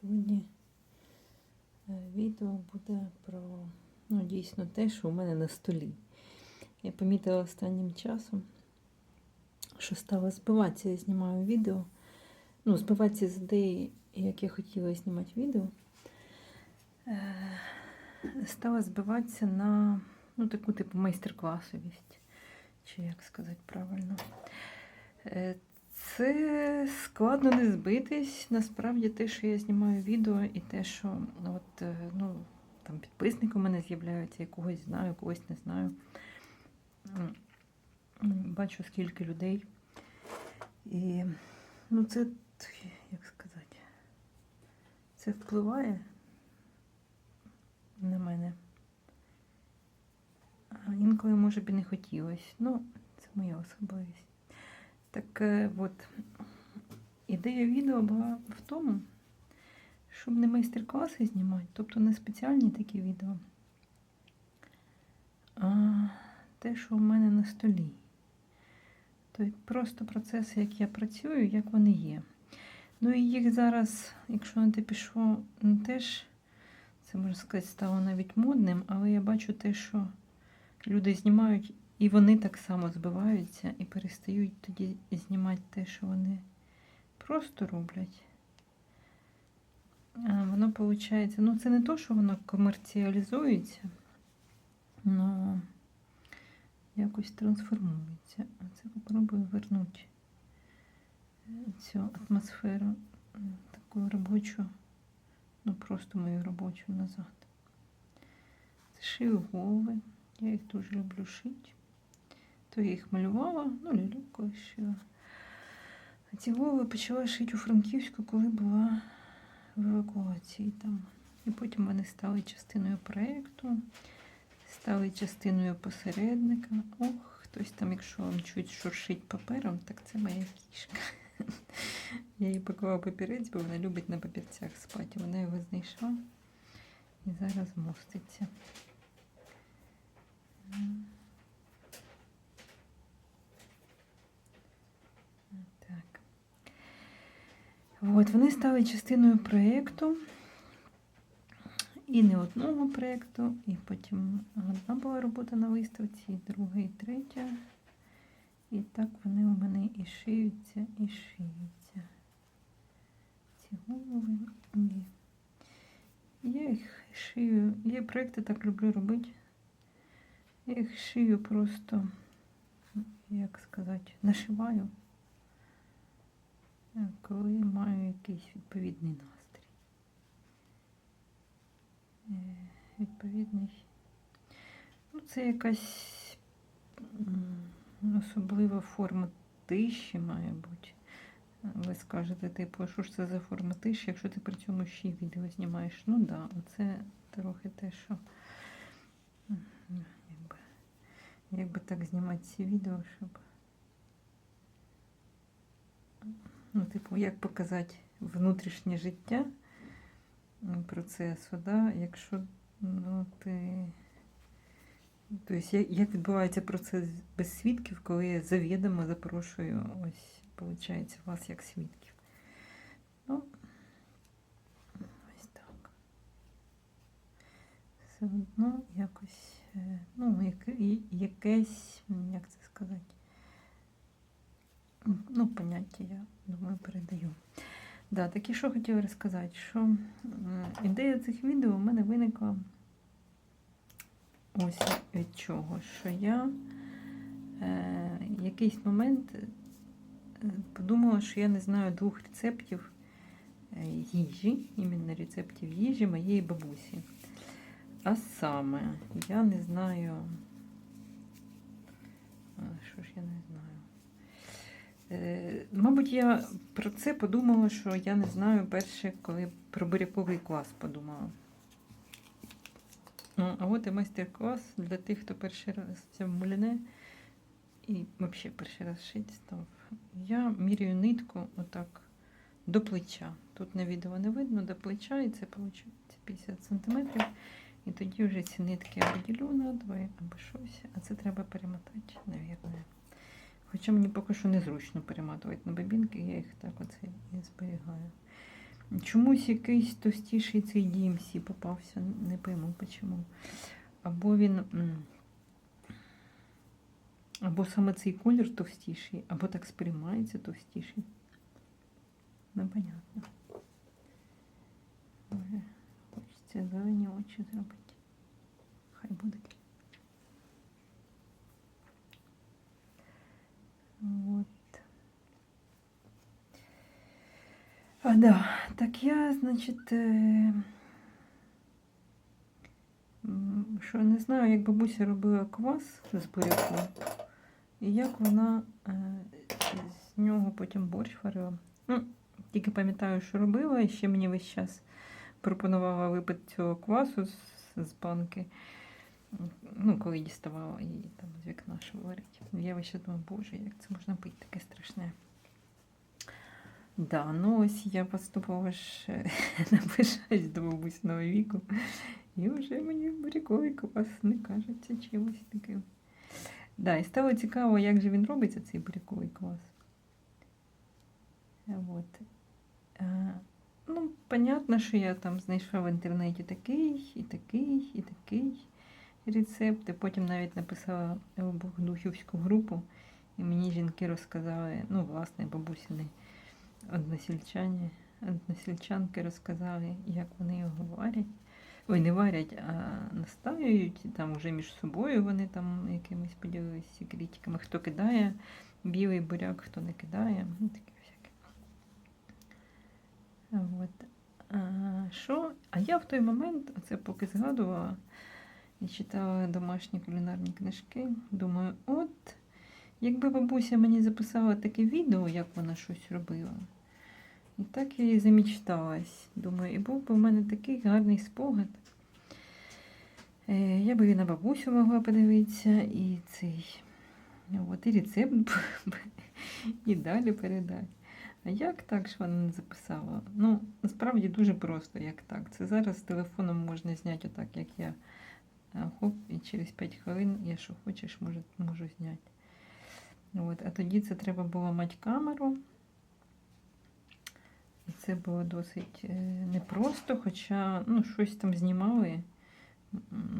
Сьогодні е, відео буде про ну, дійсно те, що у мене на столі. Я помітила останнім часом, що стала збиватися, я знімаю відео. Ну, збиватися з ідеї, як я хотіла знімати відео. Е, Стала збиватися на ну, таку типу майстер-класовість, чи як сказати правильно. Це складно не збитись. Насправді те, що я знімаю відео, і те, що от, е, ну, там підписники у мене з'являються, я когось знаю, когось не знаю. Бачу, скільки людей. І ну, це, як сказати, це впливає на мене. А інколи, може б, і не хотілося. Ну, це моя особливість. Так е, от, ідея відео була в тому, щоб не майстер-класи знімати, тобто не спеціальні такі відео, а те, що в мене на столі. Тобто просто процеси, як я працюю, як вони є. Ну і їх зараз, якщо на те пішло, ну, теж, це можна сказати, стало навіть модним, але я бачу те, що люди знімають, і вони так само збиваються і перестають тоді знімати те, що вони просто роблять. Воно виходить, ну це не то, що воно комерціалізується, але якось трансформується. А це попробую вернути цю атмосферу таку робочу, ну просто мою робочу назад. Шию голови. Я їх дуже люблю шити. То я їх малювала, ну, колись шила. А ці голови почала шити у Франківську, коли була в евакуації там. І потім вони стали частиною проєкту, стали частиною посередника. Ох, хтось там, якщо вам чуть шуршить папером, так це моя кішка. Я їй поклала папірець, бо вона любить на папірцях спати. Вона його знайшла і зараз моститься. Так. От, вони стали частиною проєкту. І не одного проєкту, і потім одна була робота на виставці, і друга, і третя. І так вони у мене і шиються, і шиються. Ці голови. І я їх шию. Я проєкти так люблю робити. Я їх шию просто, як сказати, нашиваю, коли маю якийсь відповідний настрій. Е, Відповідний. Ну, це якась особлива форма тиші, має бути. Ви скажете, типу, що ж це за форма тиші, якщо ти при цьому ще відео знімаєш? Ну да, це трохи те, що. Якби так знімати ці відео, щоб. Ну, типу, як показати внутрішнє життя процесу, да? якщо ну, ти. Тобто, як, відбувається процес без свідків, коли я завідомо запрошую ось, виходить, вас як свідків. Ну, ось так. Все одно якось, е, ну, яке, якесь, як це сказати, ну, поняття я думаю, передаю. Да, так і що хотіла розказати, що ідея цих відео у мене виникла ось від чого, що я е, якийсь момент е, подумала, що я не знаю двох рецептів е, їжі, іменно рецептів їжі моєї бабусі. А саме, я не знаю. Що ж я не знаю? Е, Мабуть, я про це подумала, що я не знаю перше, коли про буряковий клас подумала. Ну, а от і майстер-клас для тих, хто перший раз взяв муліне і взагалі перший раз шить став. Я міряю нитку отак до плеча. Тут на відео не видно, до плеча, і це виходить 50 см. І тоді вже ці нитки або ділю на двоє, або щось. А це треба перемотати, навірно. Хоча мені поки що незручно перематувати на бобінки, я їх так оце і зберігаю. Чомусь якийсь товстіший цей DMC попався, не пойму чому. Або він. Або саме цей колір товстіший, або так сприймається товстіший. Непонятно. Хочеться зелені очі зробити. Хай буде. А, да. Так я, значить, що не знаю, як бабуся робила квас з буряку, і як вона з нього потім борщ варила. Ну, тільки пам'ятаю, що робила, і ще мені весь час пропонувала випити цього квасу з, з банки. Ну, коли діставала її там з вікна, що варить. Я весь час думаю, боже, як це можна пити таке страшне. Да, ну ось я поступово ж наближаюсь до бабусиного віку. І вже мені буряковий не кажеться чимось таким. Да, і стало цікаво, як же він робиться, цей буряковий квас. От. Ну, понятно, що я там знайшла в інтернеті такий, і такий, і такий рецепт. І потім навіть написала в Богодухівську групу, і мені жінки розказали, ну, власне, бабусини односельчані, односельчанки розказали, як вони його варять. Ой, не варять, а настаюють, там вже між собою вони там якимись поділилися секретиками, хто кидає білий буряк, хто не кидає. Ну, таке всяке. От. А, що? А я в той момент, оце поки згадувала і читала домашні кулінарні книжки, думаю, от якби бабуся мені записала таке відео, як вона щось робила. І так я і замічталась. Думаю, і був би в мене такий гарний спогад. Е, Я би і на бабусю могла подивитися, і цей. От, і рецепт і далі передати. А як так ж вона не записала? Ну, насправді дуже просто, як так. Це зараз з телефоном можна зняти отак, як я. Хоп, і через 5 хвилин я що хочеш, можу, можу зняти. От, а тоді це треба було мати камеру. І це було досить е, непросто, хоча ну, щось там знімали.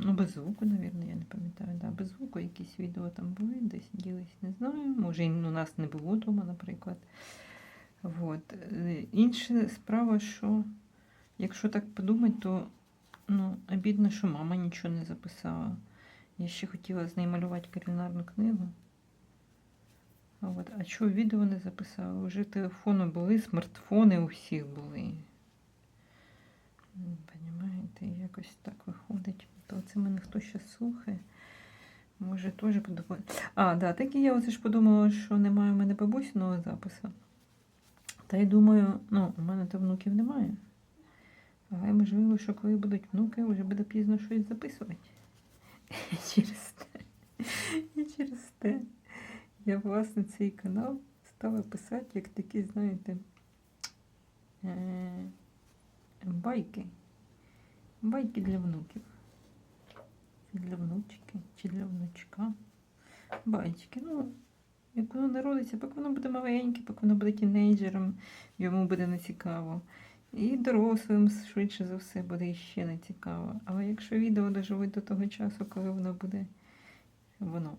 Ну, без звуку, мабуть, я не пам'ятаю. Да, без звуку якісь відео там були, десь ділись, не знаю. Може, у нас не було вдома, наприклад. Вот. Е, Інша справа, що якщо так подумати, то ну, обідно, що мама нічого не записала. Я ще хотіла з нею малювати кулінарну книгу. От, а чого відео не записала? Уже телефони були, смартфони у всіх були. М, Понімаєте, якось так виходить. То це мене хто ще слухає. Може, теж подумає. А, да, так і я оце ж подумала, що немає в мене бабусиного запису. Та й думаю, ну, у мене то внуків немає. Але можливо, що коли будуть внуки, вже буде пізно щось записувати. І через те. І через те. Я, власне, цей канал стала писати як такі, знаєте, е- байки. Байки для внуків. Для внучки, чи для внучка. Байчики. Ну, як воно народиться, поки воно буде маленьке, поки воно буде тінейджером, йому буде нецікаво. І дорослим, швидше за все, буде ще цікаво. Але якщо відео доживуть до того часу, коли воно буде воно,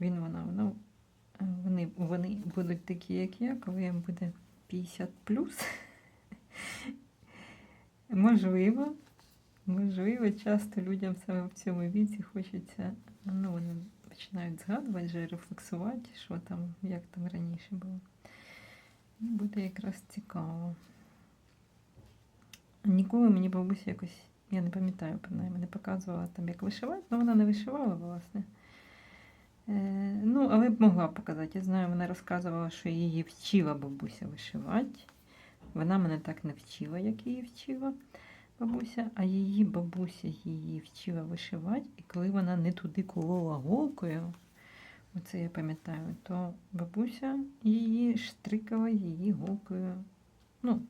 він, вона, воно, вони, будуть такі, як я, коли їм буде 50 плюс. Можливо, можливо, часто людям саме в цьому віці хочеться, ну, вони починають згадувати, вже рефлексувати, що там, як там раніше було. І буде якраз цікаво. Ніколи мені бабуся якось, я не пам'ятаю, принаймні, не показувала там, як вишивати, але вона не вишивала, власне. Е, ну, але б могла показати. Я знаю, вона розказувала, що її вчила бабуся вишивати. Вона мене так не вчила, як її вчила бабуся, а її бабуся її вчила вишивати, і коли вона не туди колола голкою, оце я пам'ятаю, то бабуся її штрикала її голкою, ну,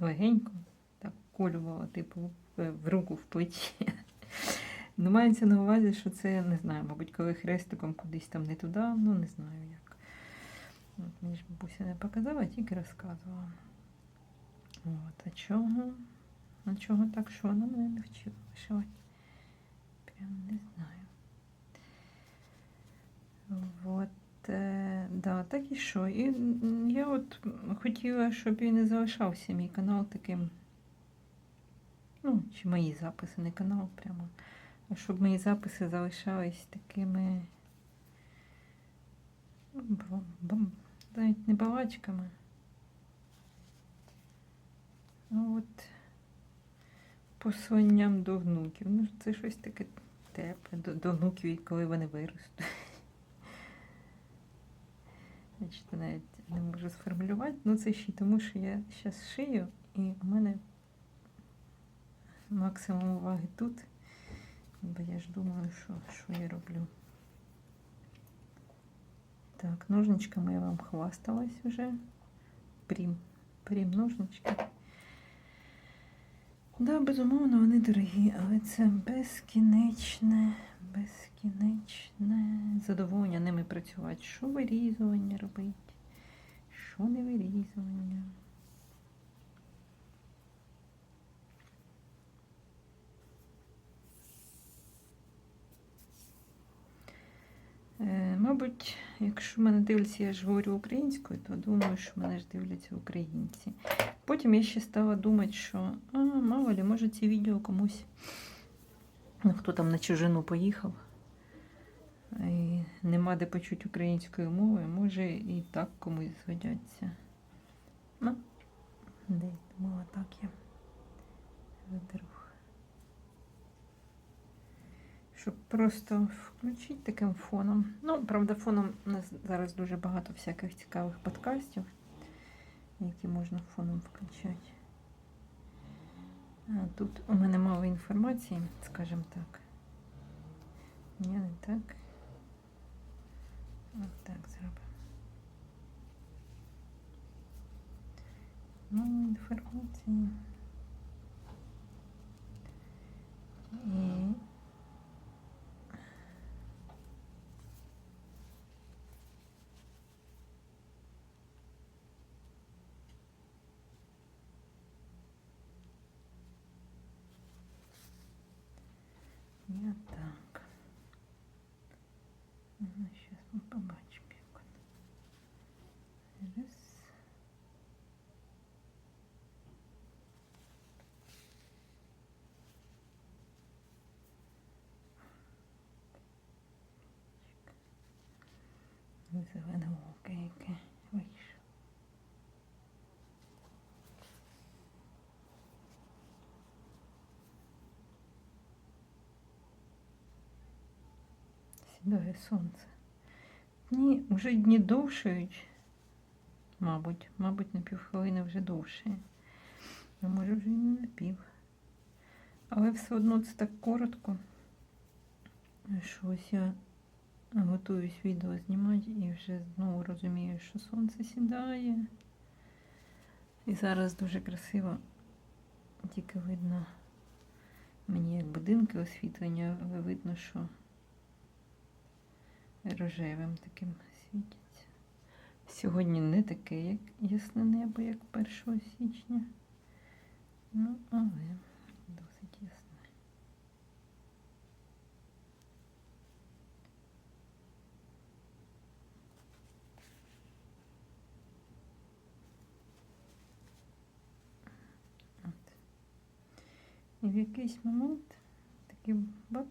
легенько, так колювала, типу, в, в руку, в плечі. Ну, мається на увазі, що це, не знаю, мабуть, коли хрестиком кудись там не туди, ну не знаю як. От, мені ж бабуся не показала, тільки розказувала. От, а чого? А чого так, що вона мене не вчила вишивати? Прям не знаю. От, е, да, так і що. І я от хотіла, щоб він не залишався мій канал таким. Ну, чи мої записи, не канал прямо. Щоб мої записи залишались такими. навіть не балачками. А от посланням до внуків. Ну, це щось таке тепле, до, до внуків, коли вони виростуть. Значить, навіть не можу сформулювати. Ну, це ще тому, що я зараз шию, і у мене максимум уваги тут. Бо я ж думаю, що, що я роблю. Так, ножничками я вам хвасталась вже. Прім. Прім ножнички. Да, безумовно, вони дорогі, але це безкінечне, безкінечне задоволення ними працювати. Що вирізування робити, що не вирізування. Мабуть, якщо мене дивляться, я ж говорю українською, то думаю, що мене ж дивляться українці. Потім я ще стала думати, що а, мало ли, може ці відео комусь, ну, хто там на чужину поїхав, і нема де почути українською мовою, може і так комусь згодяться. Ну, де думала, так я видеру. Щоб просто включити таким фоном. Ну, правда, фоном у нас зараз дуже багато всяких цікавих подкастів, які можна фоном включати. А тут у мене мало інформації, скажімо так. Ні, не так. От так зробимо. Мало інформації. І Я так. Сейчас мы побачимо, як воно. Раз. Зелене око яке вийшло. Сідає сонце. Дні, вже дні довшають, мабуть, мабуть, на півхвилини вже довше. А може вже і не на пів. Але все одно це так коротко, що ось я готуюсь відео знімати і вже знову розумію, що сонце сідає. І зараз дуже красиво, тільки видно мені як будинки освітлення, але видно, що рожевим таким світяться. Сьогодні не таке, як ясне небо, як 1 січня. Ну, але досить ясне. От. І в якийсь момент такий бац,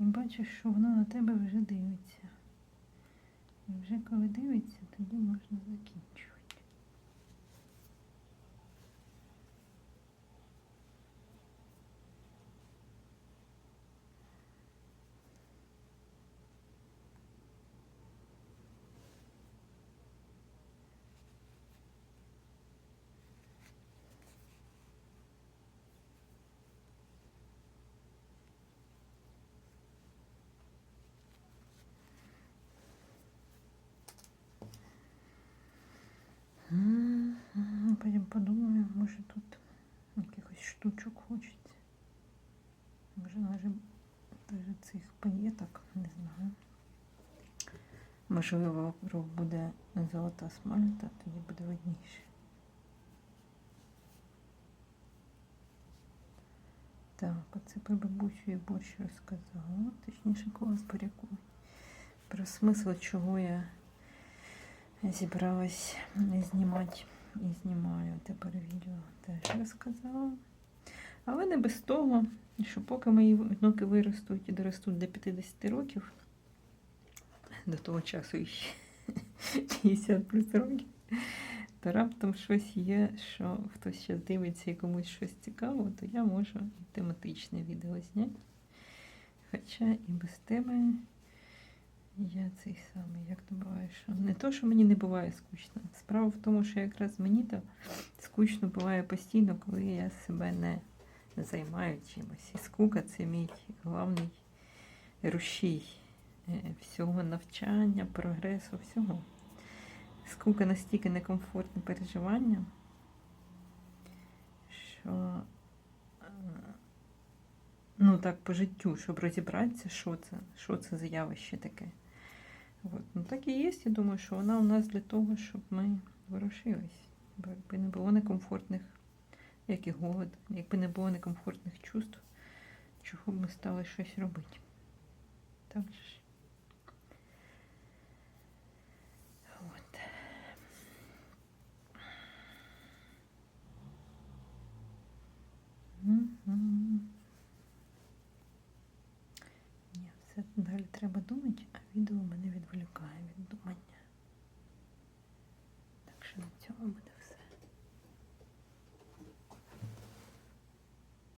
і бачиш, що воно на тебе вже дивиться. І вже коли дивиться, тоді можна закінчувати. штучок хочеться. Може навіть цих паєток, не знаю. Можливо, буде золота смальта, тоді буде видніше. Так, оце про бабусю і борщ розказала, точніше клас буряку. Про смисл, чого я зібралась знімати і знімаю тепер відео теж розказала. Але не без того, що поки мої внуки виростуть і доростуть до 50 років, до того часу ще 50 плюс років, то раптом щось є, що хтось ще дивиться і комусь щось цікаво, то я можу і тематичне відео зняти. Хоча і без теми я цей самий, як то буває, що не то, що мені не буває скучно. Справа в тому, що якраз мені то скучно буває постійно, коли я себе не займаю чимось. І скука це мій головний рушій е, всього навчання, прогресу, всього. Скука настільки некомфортне переживання, що е, ну так по життю, щоб розібратися, що це, що це за явище таке. От. Ну так і є, я думаю, що вона у нас для того, щоб ми ворушились. Бо якби не було некомфортних, як і голод, якби не було некомфортних чувств, чого б ми стали щось робити. Так же. От. Ні, все далі треба думати, а відео мене відволікає від думання. Так що на цьому буде